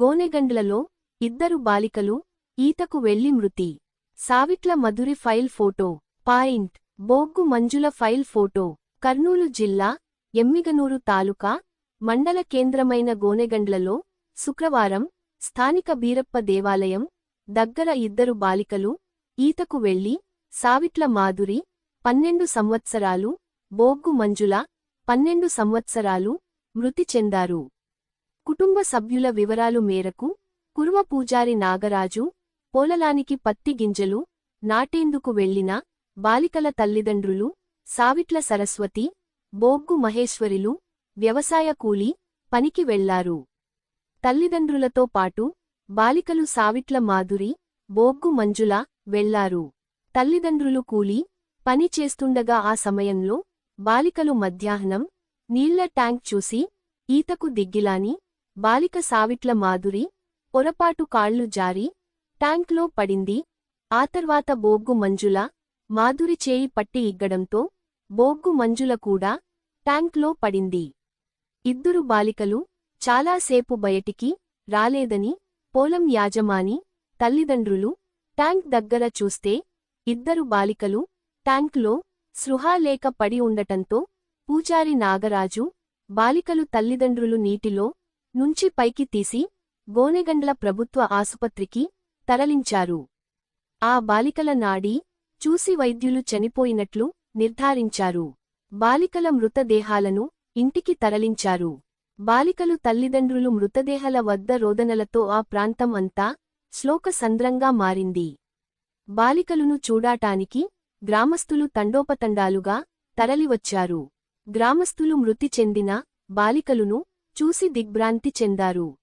గోనెగండ్లలో ఇద్దరు బాలికలు ఈతకు వెళ్ళి మృతి. Savitla Madhuri file photo. Point. Boggu Manjula file photo. Kurnool జిల్లా ఎమ్మిగనూరు తాలూకా మండల కేంద్రమైన గోనెగండ్లలో శుక్రవారం స్థానిక బీరప్ప దేవాలయం దగ్గర ఇద్దరు బాలికలు ఈతకు వెళ్ళి సావిట్ల మాధురి పన్నెండు సంవత్సరాలు బోగ్గు మంజుల పన్నెండు సంవత్సరాలు మృతి చెందారు. కుటుంబ సభ్యుల వివరాలు మేరకు కురుమపూజారి నాగరాజు పోలలానికి పత్తి గింజలు నాటేందుకు వెళ్ళిన బాలికల తల్లిదండ్రులు సావిట్ల సరస్వతి బోగ్గు మహేశ్వరిలు వ్యవసాయ కూలి పనికి వెళ్ళారు. తల్లిదండ్రులతో పాటు బాలికలు సావిట్ల మాధురి బోగ్గు మంజుల వెళ్ళారు. తల్లిదండ్రులు కూలి పని చేస్తుండగా ఆ సమయంలో బాలికలు మధ్యాహ్నం నీళ్ళ ట్యాంక్ చూసి ఈతకు దిగ్గిలాని బాలిక సావిట్ల మాధురి పొరపాటు కాళ్ళు జారి ట్యాంక్లో పడింది. ఆ తర్వాత బోగ్గు మంజుల మాధురి చేయి పట్టి ఇగ్గడంతో బోగ్గు మంజుల కూడా ట్యాంక్లో పడింది. ఇద్దరు బాలికలు చాలాసేపు బయటికి రాలేదని పోలం యాజమాని తల్లిదండ్రులు ట్యాంక్ దగ్గర చూస్తే ఇద్దరు బాలికలు ట్యాంక్లో సృహా లేక పడి ఉండటంతో పూజారి నాగరాజు బాలికలు తల్లిదండ్రులు నీటిలో నుంచి పైకి తీసి గోనెగండ్ల ప్రభుత్వ ఆసుపత్రికి తరలించారు. ఆ బాలికల నాడీ చూసి వైద్యులు చనిపోయినట్లు నిర్ధారించారు. బాలికల మృతదేహాలను ఇంటికి తరలించారు. బాలికలు తల్లిదండ్రులు మృతదేహాల వద్ద రోదనలతో ఆ ప్రాంతం అంతా శ్లోకసంద్రంగా మారింది. బాలికలును చూడాటానికి గ్రామస్థులు తండోపతండాలుగా తరలివచ్చారు. గ్రామస్థులు మృతి చెందిన బాలికలును చూసి దిగ్భ్రాంతి చెందారు.